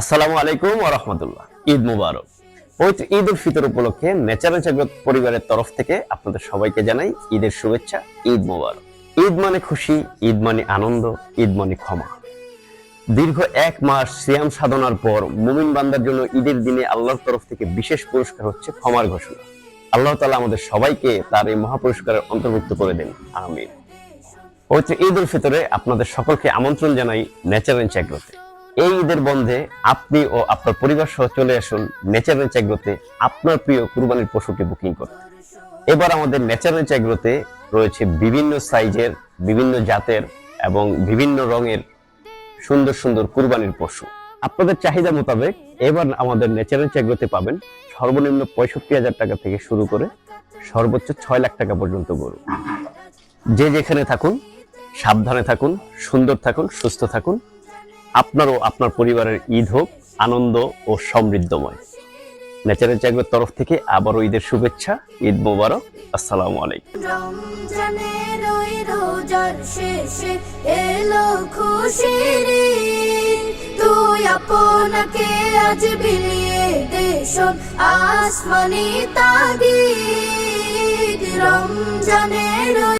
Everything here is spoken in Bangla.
আসসালামু আলাইকুম রাহমাতুল্লাহ। ঈদ মুবারক। পবিত্র ঈদ উল ফিতর উপলক্ষে ন্যাচারাল জাগ্রত পরিবারের তরফ থেকে আপনাদের সবাইকে জানাই ঈদের শুভেচ্ছা, ঈদ মুবারক। ঈদ মানে খুশি, ঈদ মানে আনন্দ, ঈদ মানে ক্ষমা। দীর্ঘ এক মাস সিয়াম সাধনার পর মুমিন বান্দার জন্য ঈদের দিনে আল্লাহর তরফ থেকে বিশেষ পুরস্কার হচ্ছে ক্ষমার ঘোষণা। আল্লাহ তাআলা আমাদের সবাইকে তার এই মহাপুরস্কারের অন্তর্ভুক্ত করে দেন। আমিন। পবিত্র ঈদ উল ফিতরে আপনাদের সকলকে আমন্ত্রণ জানাই ন্যাচারাল চ্যাগ্রোতে এই ঈদের বন্ধে আপনি ও আপনার পরিবার সহ চলে আসুন ন্যাচারাল চ্যাগ্রোতে আপনার প্রিয় কুরবানির পশুটি বুকিং করতে। এবার আমাদের ন্যাচারাল চ্যাগ্রোতে রয়েছে বিভিন্ন সাইজের, বিভিন্ন জাতের এবং বিভিন্ন রঙের সুন্দর সুন্দর কুরবানির পশু। আপনাদের চাহিদা মোতাবেক এবার আমাদের ন্যাচারাল চ্যাগ্রোতে পাবেন সর্বনিম্ন পঁয়ষট্টি হাজার টাকা থেকে শুরু করে সর্বোচ্চ ছয় লাখ টাকা পর্যন্ত গরু। যে যেখানে থাকুন, সাবধানে থাকুন, সুন্দর থাকুন, সুস্থ থাকুন। আপনারও আপনার পরিবারের ঈদ হোক, আনন্দ ও সমৃদ্ধময়। ন্যাচারাল জাগরের তরফ থেকে আবারও ঈদের শুভেচ্ছা, ঈদ মোবারক। আসসালামু আলাইকুম। তুই আপনাকে আজ বিলিয়ে আসমানি রমজানের